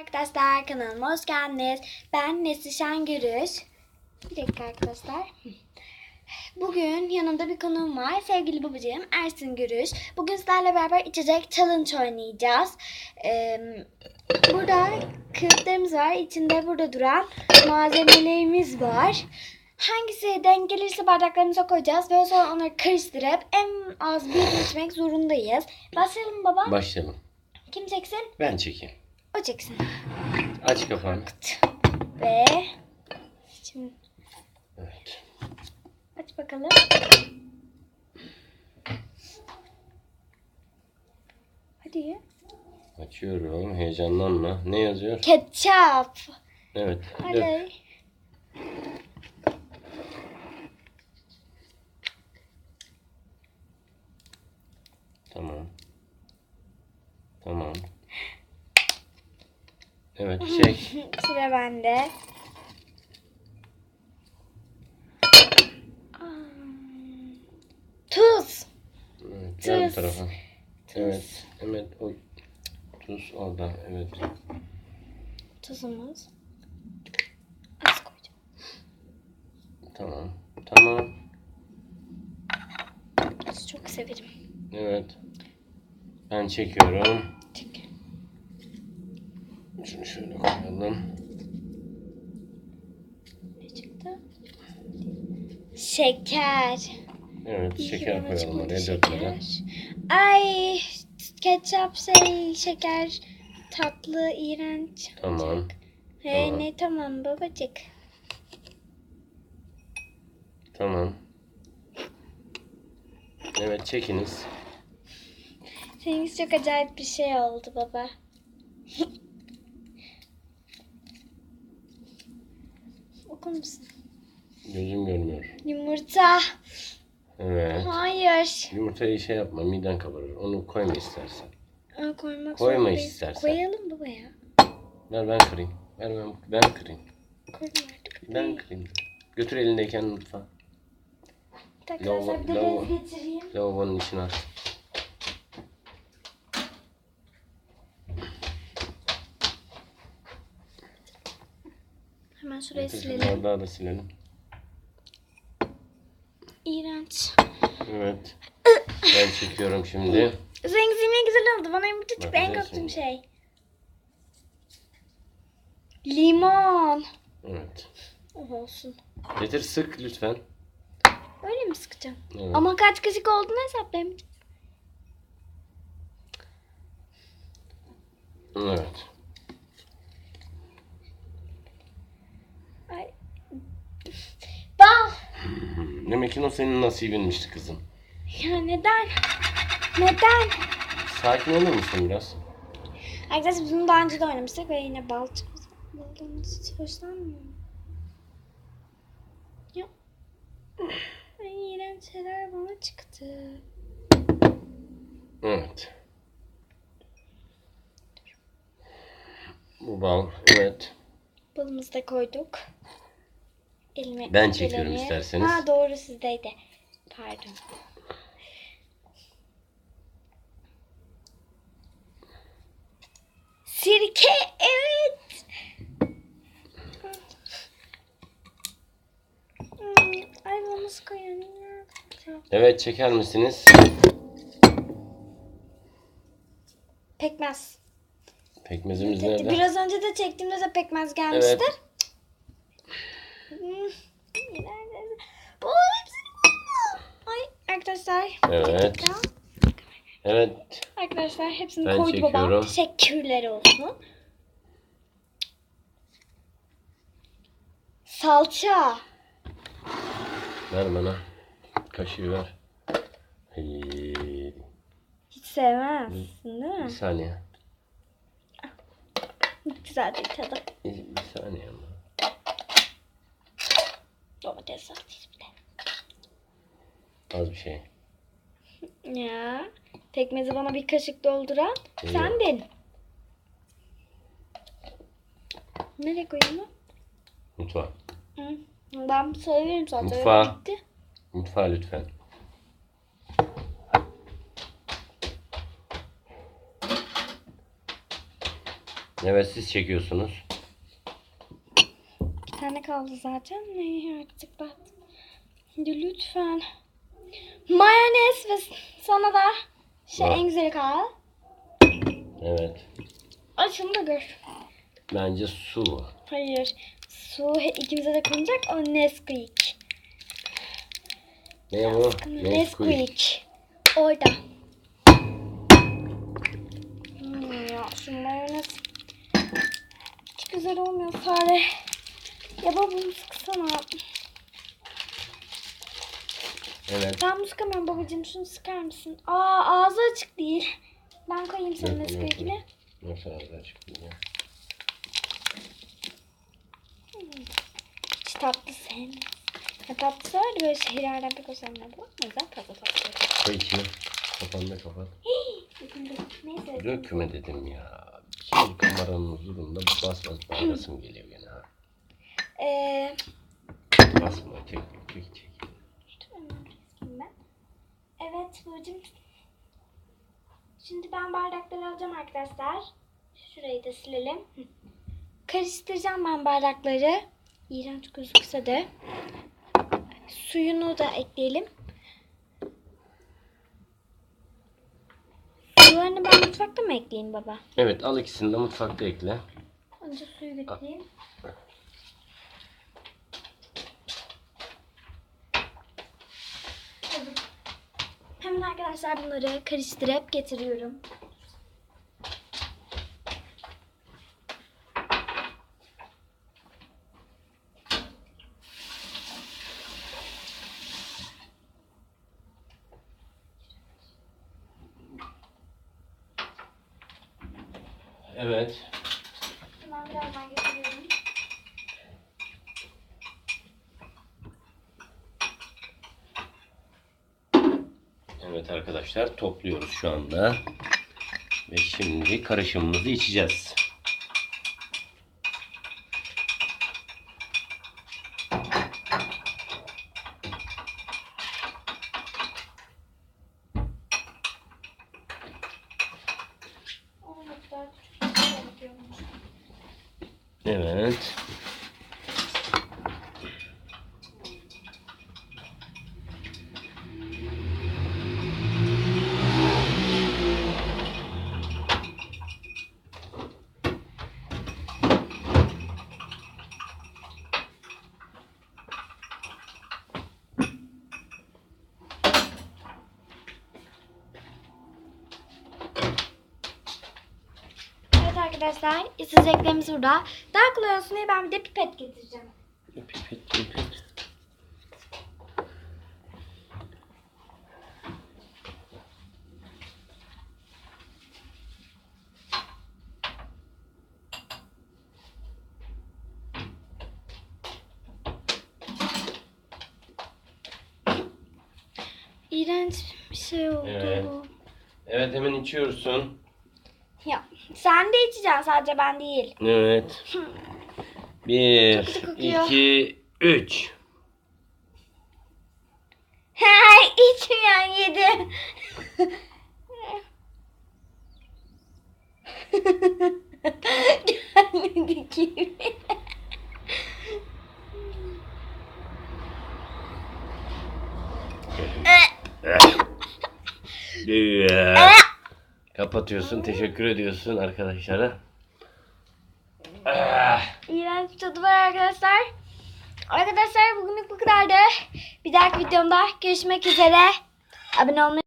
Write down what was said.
Arkadaşlar kanalıma hoş geldiniz. Ben Neslişen Gürüş. Bir dakika arkadaşlar. Bugün yanımda bir konuğum var. Sevgili babacığım Ersin Gürüş. Bugün sizlerle beraber içecek challenge oynayacağız. Ee, burada kağıtlarımız var. İçinde burada duran malzemelerimiz var. Hangisi denk gelirse bardaklarımıza koyacağız ve sonra onları karıştırıp en az bir içmek zorundayız. Başlayalım baba. Başlayalım. Kim çeksin? Ben çekeyim. O çeksin. Aç kafanı. Ve şimdi Evet. aç bakalım. Hadi. Açıyorum. Heyecanlanma. Ne yazıyor? Ketçap. Evet. Dök. Tamam. Tamam. Evet çek. Sıra bende. Tuz. Evet, bu Tuz. tarafa. Evet. Evet. O tuz orada. Evet. Tuzumuz. Az koyacağım. Tamam. Tamam. Tuz çok severim. Evet. Ben çekiyorum. Çek. Şunu şöyle koyalım. Ne çıktı? Şeker. Evet. Şeker koyalım oraya dökmeden. Ay ketçap şey şeker tatlı iğrenç. Tamam. He Tamam. ne tamam babacık. Tamam. Evet çekiniz. Seninkisi çok acayip bir şey oldu baba. Okur musun? Gözüm görmüyor. Yumurta. Evet. Hayır. Yumurtayı şey yapma miden kabarır. Onu koyma istersen. Aa, koymak Koyma zorundayız. istersen. Koyalım baba ya. Ver ben kırayım. Ver ben, ben kırayım. Koyma artık. Ben kırayım. Götür elindeyken mutfağa. De Lavabo- bez getireyim. Lavabonun içine at. Hemen şurayı şu silelim. bardağı da silelim. İğrenç. Evet. Ben çekiyorum şimdi. Rengi ne güzel oldu. Bana yumurta çıktı. En korktuğum şey. Limon. Evet. Oh olsun. Getir sık lütfen. Öyle mi sıkacağım? Evet. Ama kaç kaşık olduğunu hesaplayamayacağım. Evet. Ay. Bal. Demek ki o senin nasibinmişti kızım. Ya neden? Neden? Sakin olur musun biraz? Arkadaşlar biz bunu daha önce de oynamıştık ve yine bal çıktı. Baldan hiç hoşlanmıyorum. Ya. Ay iğrenç şeyler bana çıktı. Evet. Bu bal. Evet. Balımızı da koyduk. Elime Ben çekiyorum elimi- isterseniz. Ha doğru sizdeydi. Pardon. Sirke evet. Hmm, Ay bunu ya? Evet çeker misiniz? Pekmez. Pekmezimiz nerede? Biraz önce de çektiğimde de pekmez gelmişti. Evet. Bu. Ay arkadaşlar. Evet. Evet. Arkadaşlar hepsini Ben koydu babam. çekiyorum. Teşekkürler olsun. Salça. Ver bana. Kaşığı ver. Hey, Hiç sevmezsin değil Bir mi? saniye. Güzel değil tadı. Bir, bir saniye ama. Domates salçası bir de. Az bir şey. Ya. Pekmezi bana bir kaşık dolduran İyi. sendin. Nereye koyayım onu? Mutfağa. Hı. Ben söylerim zaten. Mutfağa. Bitti. Mutfağa lütfen. Evet siz çekiyorsunuz. Tane kaldı zaten. Ne artık bak. Şimdi lütfen. Mayonez ve sana da şey Var. en güzeli kal. Evet. Açın da gör. Bence su. Hayır. Su ikimize de konacak. O Nesquik. Ne bu? Nesquik. Orada. Hmm, ya şu mayonez hiç güzel olmuyor Sare. Ya baba bunu sıksana. Evet. Ben bunu sıkamıyorum babacığım. Şunu sıkar mısın? Aa ağzı açık değil. Ben koyayım senin Yok, Nesquik'ini. Nasıl ağzı açık değil ya? Hiç tatlı sevmem. Ya tatlı sever de böyle şehirlerden pek sevmem. Bu o yüzden tatlı tatlı. Koy içine. Kapağını kapat. Neyse. Dökme dedim ya. Şimdi kameranın huzurunda bas bas bağırasım geliyor ha. Eee... Basma çek çek çek. ben. Evet babacığım. Şimdi ben bardakları alacağım arkadaşlar. Şurayı da silelim. Hı. Karıştıracağım ben bardakları. İğrenç gözükse de. Suyunu da ekleyelim. Sularını ben mutfakta mı ekleyeyim baba? Evet al ikisini de mutfakta ekle. Önce suyu götüreyim. Hemen arkadaşlar bunları karıştırıp getiriyorum. Evet. Hemen birazdan getiriyorum. Evet arkadaşlar topluyoruz şu anda. Ve şimdi karışımımızı içeceğiz. Evet. Evet arkadaşlar içeceklerimiz burada. Daha kolay olsun diye ben bir de pipet getireceğim. Pipet pipet. İğrenç bir şey oldu. Evet. Evet hemen içiyorsun. Sen de içeceksin sadece ben değil. Evet. Bir, Çok kötü kokuyor. iki, üç. İçmeyen yedi. Gelmedi ki. Yeah. Kapatıyorsun. Teşekkür ediyorsun arkadaşlara. Ah. İğrenç bir tadı var arkadaşlar. Arkadaşlar bugünlük bu kadardı. Bir dahaki videomda görüşmek üzere. Abone olmayı